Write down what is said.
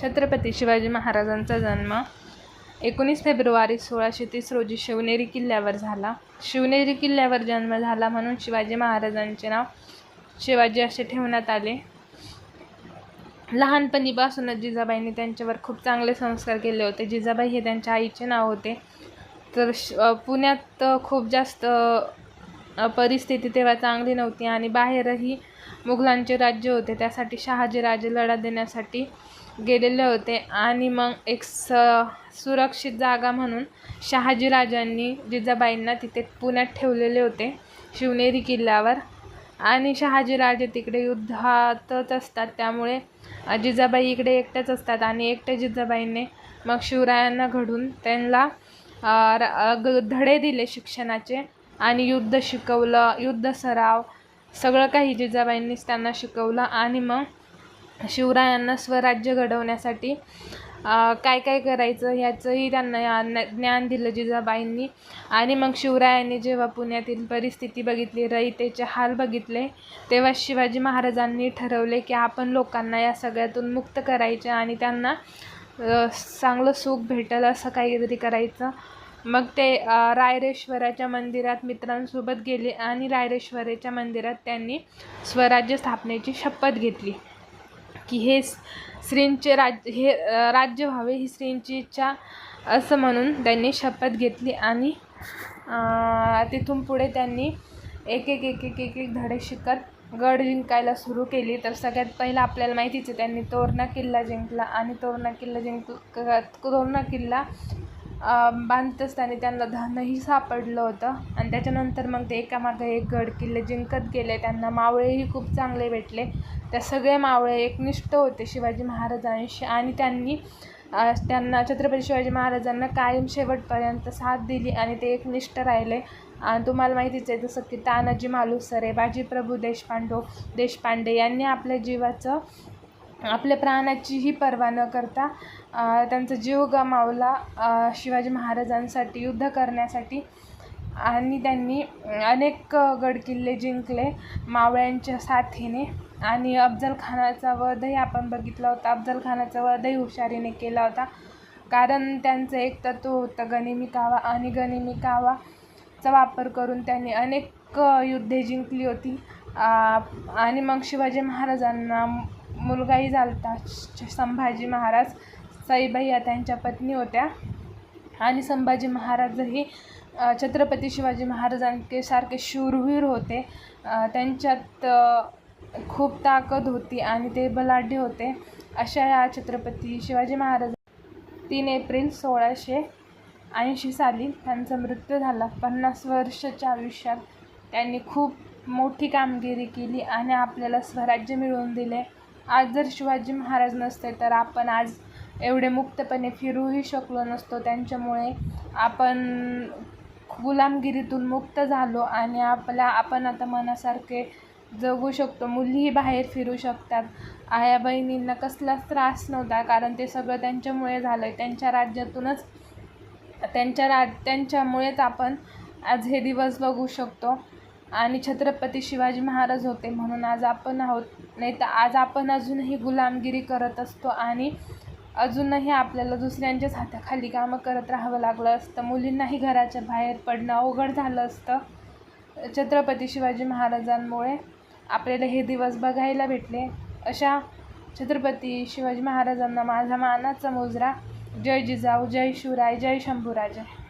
छत्रपती शिवाजी महाराजांचा जन्म एकोणीस फेब्रुवारी सोळाशे तीस रोजी शिवनेरी किल्ल्यावर झाला. शिवनेरी किल्ल्यावर जन्म झाला म्हणून शिवाजी महाराजांचे नाव शिवाजी असे ठेवण्यात आले. लहानपणीपासूनच जिजाबाईंनी त्यांच्यावर खूप चांगले संस्कार केले होते. जिजाबाई हे त्यांच्या आईचे नाव होते. तर श पुण्यात खूप जास्त परिस्थिती तेव्हा चांगली नव्हती आणि बाहेरही मुघलांचे राज्य होते. त्यासाठी शहाजीराजे लढा देण्यासाठी गेलेले होते. आणि मग एक स सुरक्षित जागा म्हणून शहाजीराजांनी जिजाबाईंना तिथे पुण्यात ठेवलेले होते शिवनेरी किल्ल्यावर. आणि शहाजीराजे तिकडे युद्धातच असतात त्यामुळे जिजाबाई इकडे एकट्याच असतात. आणि एकट्या जिजाबाईंनी मग शिवरायांना घडून त्यांना ग- धडे दिले शिक्षणाचे आणि युद्ध शिकवलं युद्ध सराव सगळं काही जिजाबाईंनीच त्यांना शिकवलं. आणि मग शिवरायांना स्वराज्य घडवण्यासाठी काय काय करायचं ह्याचंही त्यांना या- न- ज्ञान दिलं जिजाबाईंनी. आणि मग शिवरायांनी जेव्हा पुण्यातील परिस्थिती बघितली रयतेचे हाल बघितले तेव्हा शिवाजी महाराजांनी ठरवले की आपण लोकांना या सगळ्यातून मुक्त करायचे आणि त्यांना चांगलं सुख भेटेल असं काहीतरी करायचं. मग ते रायरेश्वराच्या मंदिरात मित्रांसोबत गेले आणि रायरेश्वराच्या मंदिरात त्यांनी स्वराज्य स्थापनेची शपथ घेतली. की हे स्त्रींचे श्रींचे हे राज्य व्हावे ही श्रींची इच्छा असं म्हणून त्यांनी शपथ घेतली आणि तिथून पुढे त्यांनी एक एक एक एक एक एक धडे शिकत गड जिंकायला सुरू केली. तर सगळ्यात पहिलं आपल्याला माहितीच आहे त्यांनी तोरणा किल्ला जिंकला आणि तोरणा किल्ला जिंक तोरणा किल्ला बांधतच बांधत त्यांना धनही सापडलं होतं. आणि त्याच्यानंतर मग ते एकामागे एक गड किल्ले जिंकत गेले. त्यांना मावळेही खूप चांगले भेटले. त्या सगळे मावळे एकनिष्ठ होते शिवाजी महाराजांशी. आणि त्यांनी त्यांना छत्रपती शिवाजी महाराजांना कायम शेवटपर्यंत साथ दिली आणि ते एकनिष्ठ राहिले. आणि तुम्हाला माहितीच आहे जसं की तानाजी मालुसरे बाजीप्रभू देशपांडो देशपांडे यांनी आपल्या जीवाचं आपल्या प्राणाचीही पर्वा न करता त्यांचा जीव गमावला शिवाजी महाराजांसाठी युद्ध करण्यासाठी. आणि त्यांनी अनेक गडकिल्ले जिंकले मावळ्यांच्या साथीने. आणि अफजलखानाचा वधही आपण बघितला होता. अफजलखानाचा वधही हुशारीने केला होता. कारण त्यांचं एक तत्व होतं गनिमी कावा आणि गनिमी कावाचा वापर करून त्यांनी अनेक युद्धे जिंकली होती. आणि मग शिवाजी महाराजांना मुलगाही झालता. संभाजी महाराज साईबाई या त्यांच्या पत्नी होत्या. आणि संभाजी महाराजही छत्रपती शिवाजी महाराजांके सारखे शूरवीर होते. त्यांच्यात खूप ताकद होती आणि ते बलाढ्य होते. अशा या छत्रपती शिवाजी महाराज तीन एप्रिल सोळाशे ऐंशी साली त्यांचा मृत्यू झाला. पन्नास वर्षाच्या आयुष्यात त्यांनी खूप मोठी कामगिरी केली आणि आपल्याला स्वराज्य मिळवून दिले. आज जर शिवाजी महाराज नसते तर आपण आज एवढे मुक्तपणे फिरूही शकलो नसतो. त्यांच्यामुळे आपण गुलामगिरीतून मुक्त झालो आणि आपल्या आपण आता मनासारखे जगू शकतो. मुलीही बाहेर फिरू शकतात. आया बहिणींना कसलाच त्रास नव्हता कारण ते सगळं त्यांच्यामुळे झालं आहे त्यांच्या राज्यातूनच त्यांच्या राज त्यांच्यामुळेच आपण आज हे दिवस बघू शकतो. आणि छत्रपती शिवाजी महाराज होते म्हणून आज आपण आहोत. नाही तर आज आपण अजूनही गुलामगिरी करत असतो आणि अजूनही आपल्याला दुसऱ्यांच्याच हाताखाली कामं करत राहावं लागलं असतं. मुलींनाही घराच्या बाहेर पडणं अवघड झालं असतं. छत्रपती शिवाजी महाराजांमुळे आपल्याला हे दिवस बघायला भेटले. अशा छत्रपती शिवाजी महाराजांना माझा मानाचा मोजरा. जय जिजाऊ जय शिवराय जय शंभूराजे.